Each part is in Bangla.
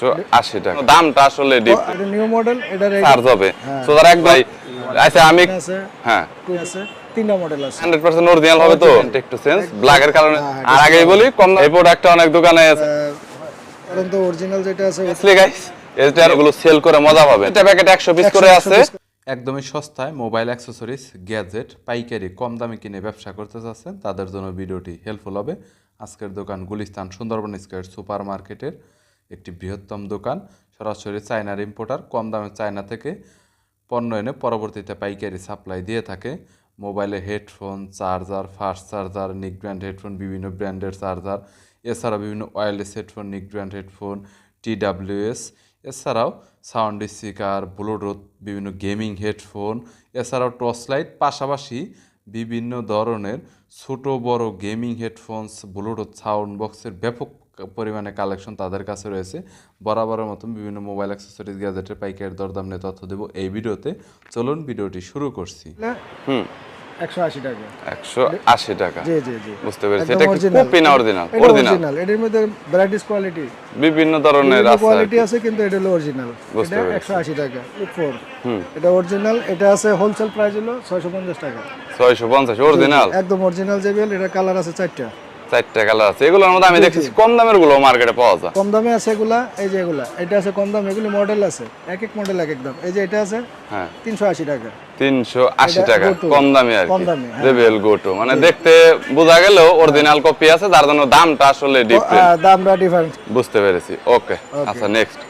একশো আশি টাকা। দামটা আসলে ডিপ এটা নিউ মডেল এটা চার্জ হবে। তো তার এক ভাই আচ্ছা আমি হ্যাঁ। আছে তিনটা মডেল আছে। হান্ড্রেড পার্সেন্ট অরিজিনাল হবে তো? একটু চেঞ্জ ব্ল্যাকের কারণে আর আগেই বলি কম এই প্রোডাক্টটা অনেক দোকানে আছে। কারণ তো অরিজিনাল যেটা আছে আসলে গাইস এটা গুলো সেল করে মজা পাবে এটা প্যাকেট একশো পিস করে আছে। একদমই সস্তায় মোবাইল অ্যাক্সেসরিজ গ্যাজেট পাইকারি কম দামে কিনে ব্যবসা করতে চাচ্ছেন তাদের জন্য ভিডিওটি হেল্পফুল হবে। আজকের দোকান গুলিস্তান সুন্দরবন স্কোয়ার সুপার মার্কেটের একটি বৃহত্তম দোকান। সরাসরি চায়নার ইম্পোর্টার কম দামে চায়না থেকে পণ্য এনে পরবর্তীতে পাইকারি সাপ্লাই দিয়ে থাকে। মোবাইলে হেডফোন, চার্জার ফাস্ট চার্জার নিক ব্র্যান্ড হেডফোন, বিভিন্ন ব্র্যান্ডের চার্জার। এছাড়াও বিভিন্ন ওয়্যারলেস হেডফোন নিক ব্র্যান্ড হেডফোন টিডাব্লিউএস এছাড়াও সাউন্ড স্পিকার ব্লুটুথ বিভিন্ন গেমিং হেডফোন এছাড়াও টর্চ লাইট পাশাপাশি বিভিন্ন ধরনের ছোট বড় গেমিং হেডফোনস ব্লুটুথ সাউন্ড বক্সের ব্যাপক পরিমাণে কালেকশন তাদের কাছে রয়েছে। বরাবরের মতন বিভিন্ন মোবাইল অ্যাক্সেসরিজ গ্যাজেটের পাইকারি দরদাম নিয়ে তথ্য দেবো এই ভিডিওতে। চলুন ভিডিওটি শুরু করছি। হুম। একশো আশি টাকা। একশো আশি টাকা। জি জি জি। বুঝতে পেরেছি। একদম এটা কি কপি না অরিজিনাল অরিজিনাল অরিজিনাল এটার মধ্যে ভ্যারাইটিস কোয়ালিটি বিভিন্ন ধরনের আছে কোয়ালিটি আছে কিন্তু এটা হলো অরিজিনাল বুঝতে এটা পেরেছি। একশো আশি টাকা। ফোর এটা অরিজিনাল এটা আছে হোলসেল প্রাইস হলো ছয়শো পঞ্চাশ টাকা। ছয়শো পঞ্চাশ। অরিজিনাল একদম অরিজিনাল জেবিএল এটা কালার আছে চারটা। চারটা কালার আছে। এগুলোর মধ্যে আমি দেখেছি কম দামেরগুলো মার্কেটে পাওয়া যায়। কম দামে আছে এগুলা এই যে এগুলা এটা আছে কম দাম এগুলি মডেল আছে এক এক মডেল এক এক দাম। এই যে এটা আছে হ্যাঁ। তিনশো আশি টাকা। তিনশো আশি এটা টাকা কম দামে আর কম দামে, হ্যাঁ। গোটো মানে দেখতে বোঝা গেলেও অরিজিনাল কপি আছে যার জন্য দামটা আসলে ডিফারেন্ট দামটা ডিফারেন্ট বুঝতে পেরেছি। ওকে আচ্ছা নেক্সট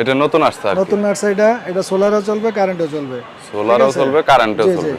এটা নতুন আসছে নতুন নার্সারিটা এটা সোলারও চলবে কারেন্টও চলবে। সোলারও চলবে কারেন্টও চলবে।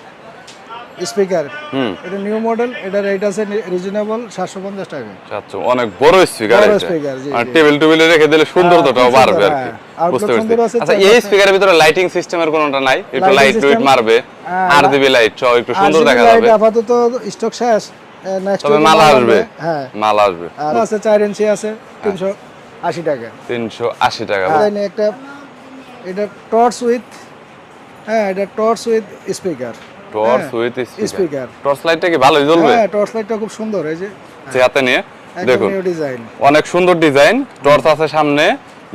speaker. এটা নিউ মডেল এটা রেট আছে রিজনেবল সাতশো পঞ্চাশ টাকা। আচ্ছা অনেক বড় স্পিকার বড় এটা। জি, আর। টেবিল টেবিলে রেখে দিলে সুন্দরতাটাও বাড়বে আর কি। হ্যাঁ। বুঝতে পেরেছি। আচ্ছা এই স্পিকারের ভিতরে লাইটিং সিস্টেমের কোনটা নাই? একটু লাইট system, মারবে হ্যাঁ, আর দিবি লাইট সব একটু সুন্দর দেখা যাবে। আপাতত স্টক শেষ নেক্সট তবে মাল আসবে। হ্যাঁ। মাল আসবে। আর আছে চার ইঞ্চি আছে তিনশো আশি টাকা। তিনশো আশি টাকা। আর এখানে একটা এটা টর্চ উইথ হ্যাঁ এটা torch with speaker torch with speaker. Torch লাইটটা কি ভালোই জ্বলবে? হ্যাঁ টর্চ লাইটটা খুব সুন্দর এই যে যে হাতে নিয়ে দেখুন। অনেক সুন্দর ডিজাইন টর্চ আছে সামনে।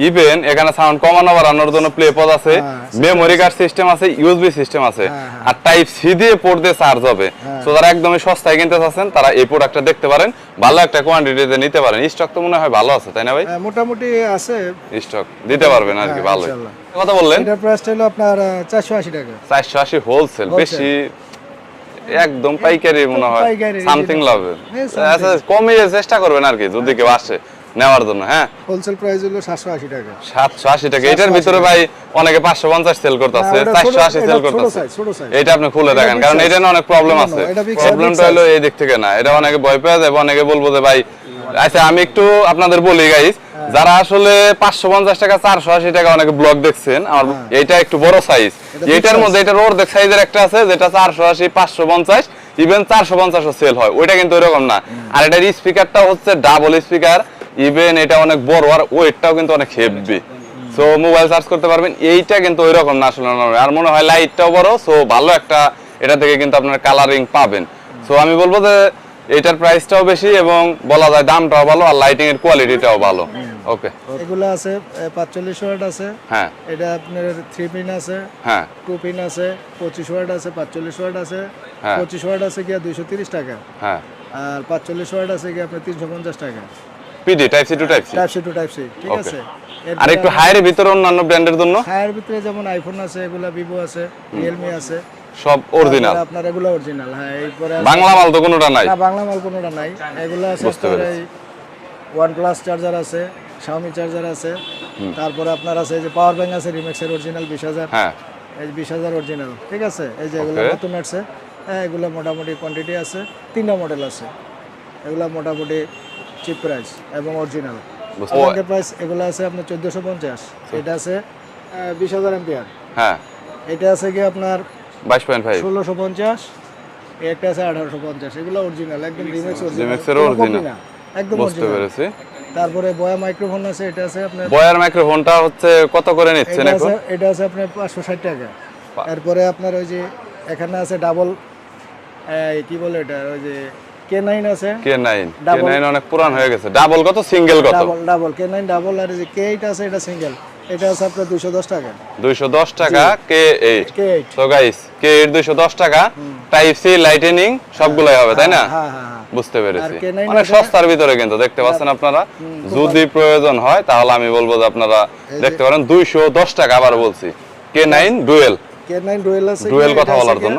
ইভেন এখানে সাউন্ড কমানো বাড়ানোর জন্য প্লে পদ আছে। হ্যাঁ, মেমোরি কার্ড সিস্টেম আছে ইউএসবি সিস্টেম আছে। হ্যাঁ, হ্যাঁ। আর টাইপ সি দিয়ে পোর্ট দিয়ে চার্জ হবে। তো যারা একদমই সস্তায় কিনতে চাচ্ছেন তারা এই প্রোডাক্টটা দেখতে পারেন। ভালো একটা কোয়ান্টিটিতে নিতে পারেন। স্টক তো মনে হয় ভালো আছে তাই না ভাই? মোটামুটি আছে। স্টক দিতে পারবেন আর কি হ্যাঁ, ইনশাল্লাহ। কথা বললেন? এটার প্রাইসটা হলো আপনার চারশো আশি টাকা। চারশো আশি হোলসেল বেশি একদম পাইকারি মনে হয়। সামথিং লাভে হ্যাঁ, আচ্ছা কমিয়ে চেষ্টা করবেন আর কি যদি কেউ আসে নেওয়ার জন্য হ্যাঁ? হোলসেল প্রাইস হলো সাতশো আশি টাকা। সাতশো আশি টাকা। এটার ভিতরে ভাই অনেকে পাঁচশো পঞ্চাশ সেল করতেছে না, ওটা চারশো ছোট- আশি এটা সেল করতেছে। এটা আপনি খুলে এটা দেখেন কারণ এটা নিয়ে অনেক প্রবলেম আছে। এটা প্রবলেমটা হলো এই দিক থেকে না এটা অনেকে ভয় পেয়ে যাবে অনেকে বলব যে ভাই আচ্ছা আমি একটু আপনাদের বলি গাইস হ্যাঁ। যারা আসলে পাঁচশো পঞ্চাশ টাকা চারশো আশি টাকা অনেকে ব্লগ দেখছেন আমার এইটা একটু বড় সাইজ হ্যাঁ। এটার। মধ্যে এটার অর্ধেক সাইজের একটা আছে যেটা চারশো আশি পাঁচশো পঞ্চাশ ইভেন চারশো পঞ্চাশও সেল হয়। ওইটা কিন্তু এরকম না। আর এটার স্পিকারটা হচ্ছে ডাবল স্পিকার ইভেন এটা অনেক বড় আর ওয়েটটাও কিন্তু অনেক হেভি সো মোবাইল চার্জ করতে পারবেন এইটা কিন্তু ওই রকম না আসলে আর মনে হয় লাইটটাও বড় সো ভালো একটা এটা থেকে কিন্তু আপনার কালারিং পাবেন। সো আমি বলব যে এটার প্রাইসটাও বেশি এবং বলা যায় দামটাও ভালো আর লাইটিং এর কোয়ালিটিটাও ভালো ওকে এগুলো আছে পাঁচচল্লিশ ওয়াট আছে। হ্যাঁ। এটা আপনার থ্রি পিন আছে। হ্যাঁ। টু পিন আছে পঁচিশ ওয়াট আছে পাঁচচল্লিশ ওয়াট আছে। হ্যাঁ। পঁচিশ ওয়াট আছে গিয়া দুইশো তিরিশ টাকা। হ্যাঁ। আর পাঁচচল্লিশ ওয়াট আছে কি আপনার তিনশো পঞ্চাশ টাকা। PD type C to type C type C to type C ঠিক আছে? আর একটু হায়ারের ভিতরে অন্যান্য ব্র্যান্ডের জন্য? হায়ার ভিতরে যেমন আইফোন আছে এগুলা ভিভো আছে রিয়েলমি আছে। সব অরিজিনাল আপনার এগুলো অরিজিনাল হ্যাঁ এরপরে বাংলা মাল তো কোনোটা নাই। না বাংলা মাল কোনোটা নাই। এগুলো আছে আপনার এই ওয়ান প্লাস চার্জার আছে শাওমি চার্জার আছে। তারপরে আপনার আছে যে পাওয়ার ব্যাংক আছে রিমেক্সের অরিজিনাল বিশ হাজার। হ্যাঁ। এই বিশ হাজার অরিজিনাল ঠিক আছে? এই যে এগুলো নতুন আসছে। হ্যাঁ এগুলো মোটামুটি কোয়ান্টিটি আছে তিনটা মডেল আছে। এগুলো মোটামুটি চিপ প্রাইস এবং অরিজিনাল ব্যাংকের প্রাইস এগুলো আছে আপনার চোদ্দোশো পঞ্চাশ। এটা আছে বিশ হাজার এম্পিয়ার হ্যাঁ। এটা আছে কি আপনার বাইশ পয়েন্ট ফাইভ ষোলোশো পঞ্চাশ একটা আছে আঠারোশো পঞ্চাশ। এগুলো অরিজিনাল একদম রিমেক্স original। না একদম বুঝতে অরিজিনাল পেরেছি। তারপরে বয়া মাইক্রোফোন আছে এটা আছে আপনার বয়ার মাইক্রোফোনটা হচ্ছে কত করে নিচ্ছেন এখন? আছে এটা আছে আপনার পাঁচশো ষাট টাকা। এরপরে আপনার ওই যে এখানে আছে ডাবল কি বলে এটা ওই যে কে নাইন আছে। K nine K Double- nine অনেক পুরান হয়ে গেছে। ডাবল কত সিঙ্গেল কত? Double double K nine double আর এই যে কে এইট আছে এটা সিঙ্গেল এটা আছে আপনার দুশো দশ টাকা। দুইশো দশ টাকা কে এইট? K eight? তো গাইস কে এইট দুইশো দশ টাকা? টাইপ সি লাইটেনিং সবগুলাই হবে তাই না? হ্যাঁ হ্যাঁ হ্যাঁ। বুঝতে পেরেছি। K9 অনেক সস্তার ভিতরে কিন্তু দেখতে পাচ্ছেন আপনারা? যদি প্রয়োজন হয় তাহলে আমি বলব যে আপনারা দেখতে পারেন দুইশো দশ টাকা আবার বলছি। K nine dual. K nine dual আছে ডুয়েল কথা বলার জন্য।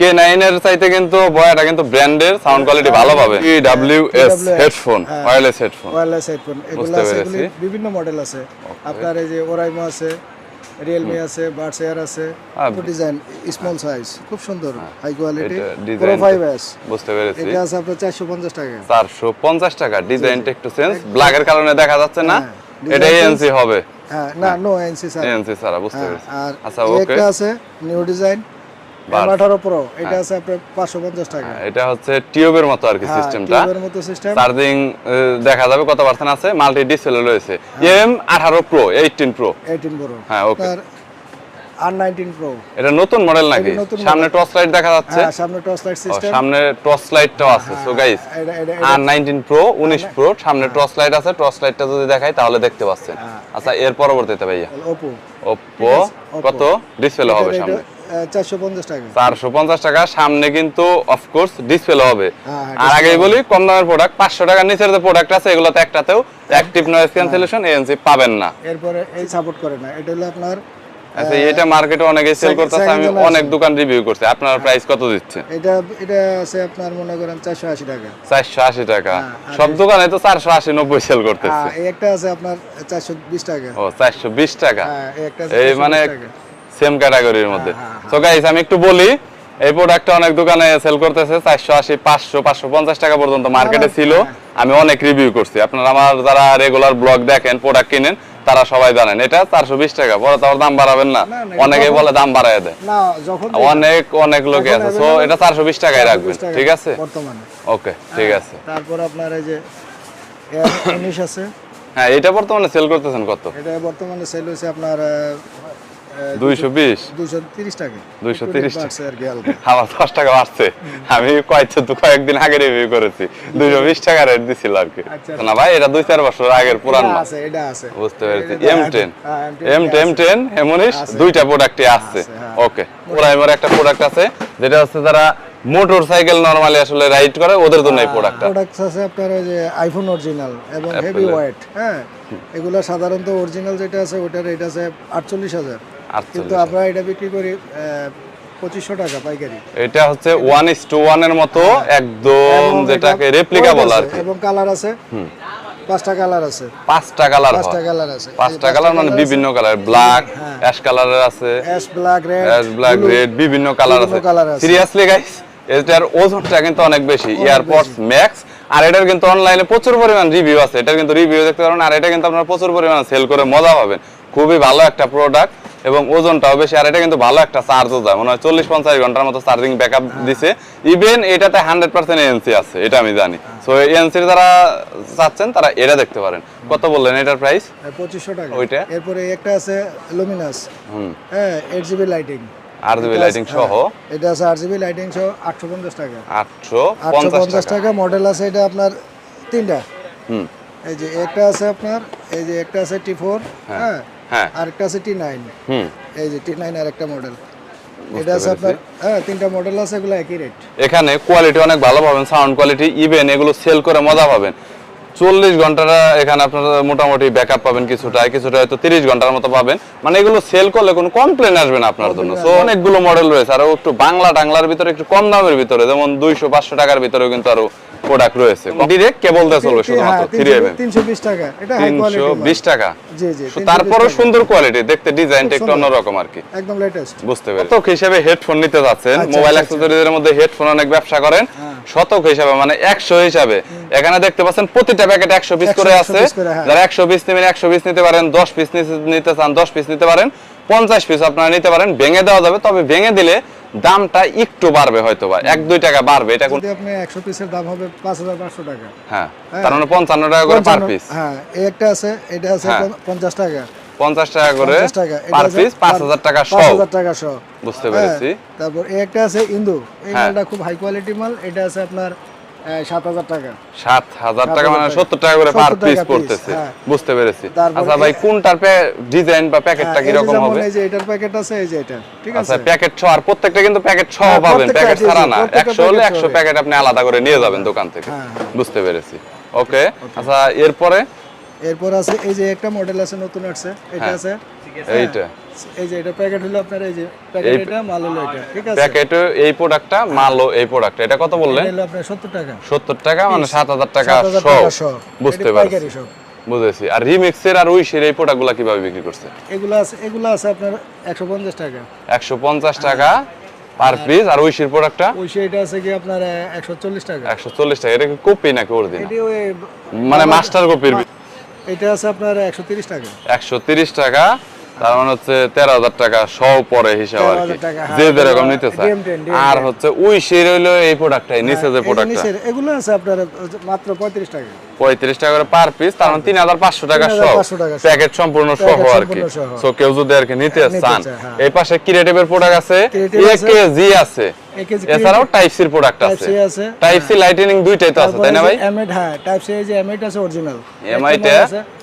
কে নাইন এর চাইতে কিন্তু বয়াটা কিন্তু ব্র্যান্ডের সাউন্ড কোয়ালিটি ভালো পাবে। W S headphone. Wireless headphone wireless headphone এগুলো আছে বিভিন্ন মডেল আছে। আপনার এই যে ওরাইমো আছে রিয়েলমি আছে বার্ডস এয়ার আছে। ডিজাইন স্মল সাইজ খুব সুন্দর high quality pro design five S বুঝতে পেরেছি। এটা আছে আপনার চারশো পঞ্চাশ টাকা। চারশো পঞ্চাশ টাকা ডিজাইনটা একটু চেঞ্জ ব্ল্যাকের কারণে দেখা যাচ্ছে না হ্যাঁ, এটা এএনসি হবে। হ্যাঁ না নো এনসি স্যার এএনসি ছাড়া। বুঝতে হ্যাঁ, পেরেছি। আর আচ্ছা ওকে একটা আছে নিউ ডিজাইন বাস। এম এটা আছে আপনার পাঁচশো পঞ্চাশ টাকা। এটা হচ্ছে টিউবের মতো আর কি হ্যাঁ, সিস্টেমটা টিউবের মতো সিস্টেম চার্জিং দেখা যাবে কত পার্সেন্ট আছে মাল্টি ডিসপ্লে রয়েছে। হ্যাঁ। এম আঠারো প্রো এইটিন প্রো হ্যাঁ, okay. আর নাইনটিন প্রো এটা নতুন মডেল নাকি? সামনে টর্চ লাইট দেখা যাচ্ছে। হ্যাঁ সামনে টর্চ লাইট সিস্টেম সামনে টর্চ লাইটটাও আছে সো গাইস আর সামনে টর্চ লাইট আছে। টর্চ লাইটটা যদি দেখাই তাহলে দেখতে পাচ্ছেন। হ্যাঁ। আচ্ছা এর পরবর্তীতে ভাইয়া। Oppo Oppo Oppo। কত? ডিসপ্লে হবে সামনে। চারশো পঞ্চাশ টাকা। সামনে কিন্তু অফকোর্স ডিসপ্লে হবে। হ্যাঁ, হ্যাঁ, আর আগেই বলি কম দামের প্রোডাক্ট পাঁচশো টাকার নিচের যে প্রোডাক্ট আছে এগুলোতে একটাতেও অ্যাক্টিভ নয়েজ ক্যান্সেলেশন এএনসি পাবেন না। এরপরে এই সাপোর্ট করে না। এটা হলো আপনার আচ্ছা এটা মার্কেটে অনেকে সেল করতেছে আমি অনেক দোকান রিভিউ করছি। আপনার প্রাইস কত দিচ্ছেন এটা এটা আছে আপনার মনে করেন চারশো আশি টাকা। চারশো আশি টাকা। হ্যাঁ, সব দোকানে তো চারশো আশি নব্বই সেল করতেছে। হ্যাঁ, এই একটা আছে আপনার চারশো বিশ টাকা। ও চারশো বিশ টাকা। হ্যাঁ এই একটা আছে মানে। সেম ক্যাটাগরির মধ্যে। হ্যাঁ, হ্যাঁ, গাইস আমি একটু বলি এই প্রোডাক্টটা অনেক দোকানে সেল করতেছে চারশো আশি পাঁচশো পাঁচশো পঞ্চাশ টাকা পর্যন্ত মার্কেটে ছিল। আমি অনেক রিভিউ করছি। আপনারা আমার যারা রেগুলার ব্লগ দেখেন প্রোডাক্ট কিনেন তারা সবাই জানেন। এটা চারশো বিশ টাকা পরে তো দাম বাড়াবেন না। অনেকে বলে দাম বাড়ায় দেয়। না যখন অনেক অনেক লোকে আছে। সো এটা চারশো বিশ টাকায় 420 রাখবেন ঠিক আছে? বর্তমানে। ওকে ঠিক আছে। তারপর আপনার এই যে উনিশ আছে। হ্যাঁ এটা বর্তমানে সেল করতেছেন কত? এটা বর্তমানে সেল হয়েছে আপনার দুইশো বিশ। দুইশো তিরিশ টাকা। 230 একটু বাড়ছে আর কি হালকা আমার দশ টাকা বাড়ছে। আমি কয়েকদিন আগে রিভিউ করেছি। দুইশো বিশ টাকা রেট দিছিল আর কি। না ভাই এটা দুই চার বছর আগের পুরান এটা মাল আছে এটা আছে। বুঝতে পেরেছি। এম টেন হ্যাঁ, এম টেন টেন এমনিশ দুইটা প্রোডাক্টই আসছে হ্যাঁ। ওকে প্রাইমার একটা প্রোডাক্ট আছে যেটা হচ্ছে যারা মোটর সাইকেল নরমালি আসলে রাইড করে ওদের জন্য এই প্রোডাক্টটা প্রোডাক্টস আছে আপনার ওই যে আইফোন অরিজিনাল এবং হেভি। ওয়েট হ্যাঁ? এগুলো সাধারণত অরিজিনাল যেটা আছে ওটার রেট আছে আটচল্লিশ হাজার। কিন্তু আমরা এটা বিক্রি করি পঁচিশশো টাকা পাইকারি। এটা হচ্ছে ওয়ান ইস টু ওয়ানের মতো একদম যেটাকে রেপ্লিকা বলা আর এবং কালার আছে পাঁচটা কালার আছে। পাঁচটা কালার পাঁচটা কালার আছে। পাঁচটা কালার মানে বিভিন্ন কালার ব্ল্যাক অ্যাশ কালারের আছে। Ash black red ash black red বিভিন্ন কালার আছে। সিরিয়াসলি গাইস এটার ওজনটা কিন্তু অনেক বেশি। এয়ারপডস ম্যাক্স আর এটার কিন্তু অনলাইনে প্রচুর পরিমাণ রিভিউ আছে। এটার কিন্তু রিভিউ দেখতে পারেন আর এটা কিন্তু আপনারা প্রচুর পরিমাণ সেল করে মজা পাবেন। খুবই ভালো একটা প্রোডাক্ট এবং ওজনটাও বেশি। আর এটা কিন্তু ভালো একটা চার্জও যায় মনে হয় চল্লিশ পঞ্চাশ ঘণ্টার মতো চার্জিং ব্যাকআপ দিছে। ইভেন এটাতে হান্ড্রেড পার্সেন্ট এনসি আছে এটা আমি জানি। সো এনসির যারা চাচ্ছেন তারা এটা দেখতে পারেন। কত বললেন এটার প্রাইস পঁচিশশো টাকা। ওইটা? এরপরে একটা আছে লুমিনাস হুম। হ্যাঁ এইট জিবি লাইটিং আর জিবি লাইটিং সহ? এটা আছে লাইটিং সহ আটশো পঞ্চাশ টাকা। আটশো আটশো পঞ্চাশ পঞ্চাশ টাকা। টাকা মডেল আছে এটা আপনার তিনটা। হুম। এই যে একটা আছে আপনার এই যে একটা আছে টি ফোর হ্যাঁ হ্যাঁ। আছে টি নাইন এই যে টি নাইন আর একটা মডেল এটা আছে আপনার হ্যাঁ তিনটা মডেল আছে এগুলো একই রেট এখানে কোয়ালিটি অনেক ভালো পাবেন সাউন্ড কোয়ালিটি ইভেন এগুলো সেল করে মজা পাবেন। চল্লিশ ঘন্টাটা এখানে আপনারা মোটামুটি ব্যাকআপ পাবেন কিছুটা কিছুটা হয়তো তিরিশ ঘণ্টার মতো পাবেন। মানে এগুলো সেল করলে কোনো কমপ্লেন আসবে না আপনার জন্য। সো অনেকগুলো মডেল রয়েছে আরও একটু বাংলা টাংলার ভিতরে একটু কম দামের ভিতরে যেমন দুইশো পাঁচশো টাকার ভিতরেও কিন্তু আরও প্রোডাক্ট রয়েছে। ডিরেক্ট কেবল দিয়ে চলবে শুধুমাত্র থ্রি এম তিনশো বিশ টাকা। এটা হাই কোয়ালিটি বিশ টাকা। জি জি তারপরও সুন্দর কোয়ালিটি দেখতে ডিজাইনটা একটু অন্যরকম আর কি। একদম লেটেস্ট বুঝতে পেরেছি। শতক হিসেবে হেডফোন নিতে যাচ্ছেন? আচ্ছা, মোবাইল আচ্ছা, অ্যাক্সেসরিজের মধ্যে হেডফোন অনেক ব্যবসা করেন। হ্যাঁ। শতক হিসাবে মানে একশো হিসাবে। এখানে দেখতে পাচ্ছেন প্রতিটা প্যাকেট একশো পিস করে আছে। হ্যাঁ। যারা একশো পিস নেবেন একশো পিস নিতে পারেন দশ পিস নিতে চান দশ পিস নিতে পারেন পঞ্চাশ পিস আপনারা নিতে পারেন। ভেঙে দেওয়া যাবে তবে ভেঙে দিলে দামটা একটু বাড়বে হয়তো বা এক দুই টাকা বাড়বে এটা কোন যদি আপনি একশো পিসের দাম হবে পাঁচ হাজার পাঁচশো টাকা। হ্যাঁ হ্যাঁ। তার মানে পঞ্চান্ন টাকা করে পার পিস হ্যাঁ এই একটা আছে এটা আছে হ্যাঁ। পঞ্চ- পঞ্চাশ টাকা। পঞ্চাশ টাকা করে পার পিস পাঁচ পার- হাজার টাকা পাঁচ সহ হাজার টাকা সহ বুঝতে হ্যাঁ, পেরেছি তারপর এই একটা আছে ইন্দু। এই হ্যাঁ। মালটা খুব হাই কোয়ালিটি মাল এটা আছে আপনার টাকা। টাকা মানে টাকা। করে পার পিস পড়তেছে। হ্যাঁ। বুঝতে পেরেছি। আচ্ছা ভাই কোনটার ডিজাইন বা প্যাকেটটা এই যে কীরকম যেমন হবে? এই যে এটার প্যাকেট আছে এই যে এটা। ঠিক আচ্ছা প্যাকেট আর প্রত্যেকটা কিন্তু প্যাকেট পাবেন। প্যাকেট জি, জি, ছাড়া না প্রত্যেকটা একশো হলে packet একশো হবে। প্যাকেট আপনি আলাদা করে নিয়ে যাবেন দোকান থেকে। হ্যাঁ, হ্যাঁ। বুঝতে পেরেছি। ওকে। আচ্ছা এরপরে? এরপর আছে এই যে একটা মডেল আছে নতুন আসছে। এটা। আছে? এইটা। এই যে এটা প্যাকেট হলো আপনার এই যে প্যাকেট এটা মাল হলো এটা ঠিক আছে? প্যাকেট এই প্রোডাক্টটা মালও এই প্রোডাক্টটা এটা কত বললেন? এটা হলো আপনার সত্তর টাকা। সত্তর টাকা মানে সাত হাজার টাকা 7,000 টাকা সহ। বুঝতে পারছি। বুঝেছি। আর রিমিক্সের আর উইশের এই প্রোডাক্টগুলো কীভাবে বিক্রি করছে? এগুলো আছে এগুলো আছে আপনার একশো পঞ্চাশ টাকা। একশো পঞ্চাশ টাকা পার পিস আর উইশের প্রোডাক্টটা ওই সেটা আছে কি আপনার একশো চল্লিশ টাকা। একশো চল্লিশ টাকা। এটা কি কপি নাকি এটি ওই মানে মাস্টার কপির এটা আছে আপনার একশো তিরিশ টাকা। একশো তিরিশ টাকা। তার মানে হচ্ছে তেরো হাজার টাকা সহ পরে হিসাব আর কি। 13,000 টাকা, হ্যাঁ, যে যেরকম নিতে চায় DM10, DM10 আর হচ্ছে উইশের হইল এই প্রোডাক্টটাই নিচে যে প্রোডাক্টটা এগুলো আছে আপনার মাত্র পঁয়ত্রিশ টাকা। পঁয়ত্রিশ টাকা করে পার পিস তার মানে তিন হাজার পাঁচশো টাকা সহ। 3,500 টাকা সহ। প্যাকেট সম্পূর্ণ সহ আর কি। সো কেউ যদি আর কি নিতে নিতে চান হ্যাঁ। এই পাশে ক্রিয়েটিভের প্রোডাক্ট আছে Creative আছে। জি আছে। এছাড়াও টাইপ সির প্রোডাক্ট আছে। টাইপ সি লাইটেনিং দুইটাই তো আছে তাই না ভাই? এমএড হ্যাঁ টাইপ সি এই যে এমএড আছে অরিজিনাল MI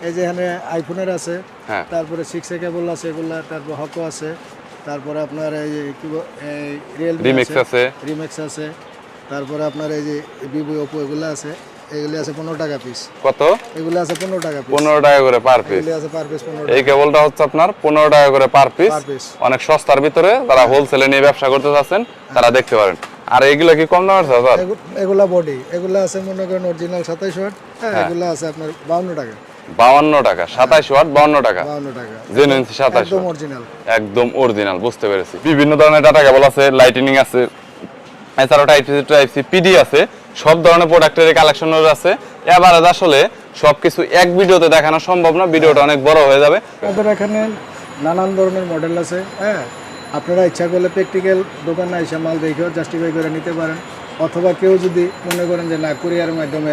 এই যে এখানে আইফোনের আছে হ্যাঁ। তারপরে সিক্স এ কেবল আছে এগুলা তারপর হকো আছে তারপরে আপনার এই যে কি রিয়েলমি Remix আছে। রিমেক্স আছে তারপরে আপনার এই যে ভিভো ওপো এগুলো আছে এগুলি আছে পনেরো টাকা পিস কত? এগুলো আছে পনেরো টাকা পিস পনেরো টাকা করে পার পিস এগুলি আছে পার পিস পনেরো এই কেবলটা হচ্ছে আপনার পনেরো টাকা করে পার পিস অনেক সস্তার ভিতরে যারা হোলসেলে নিয়ে ব্যবসা করতে চাচ্ছেন তারা দেখতে পারেন। আর এগুলো কি কম দামের স্যার এগু- এগুলা বডি এগুলো আছে মনে করেন অরিজিনাল সাতাইশ ওয়াট হ্যাঁ। এগুলো আছে আপনার বাউন্ন টাকা। বাউন্ন টাকা সাতাইশ ওয়াট বাউন্ন টাকা। জেনুইন সাতাইশ একদম অরিজিনাল একদম অরিজিনাল বুঝতে পেরেছি। বিভিন্ন ধরনের ডাটা কেবল আছে লাইটিনিং আছে এছাড়াও type C type C PD আছে সব ধরনের প্রোডাক্টের কালেকশন আছে। এবার আসলে সবকিছু এক ভিডিওতে দেখানো সম্ভব না ভিডিওটা অনেক বড় হয়ে যাবে। আমাদের এখানে নানান ধরনের মডেল আছে হ্যাঁ? আপনারা ইচ্ছা করলে প্র্যাকটিক্যাল দোকানে এসে মাল দেখেও জাস্টিফাই করে নিতে পারেন। অথবা কেউ যদি মনে করেন যে না কুরিয়ারের মাধ্যমে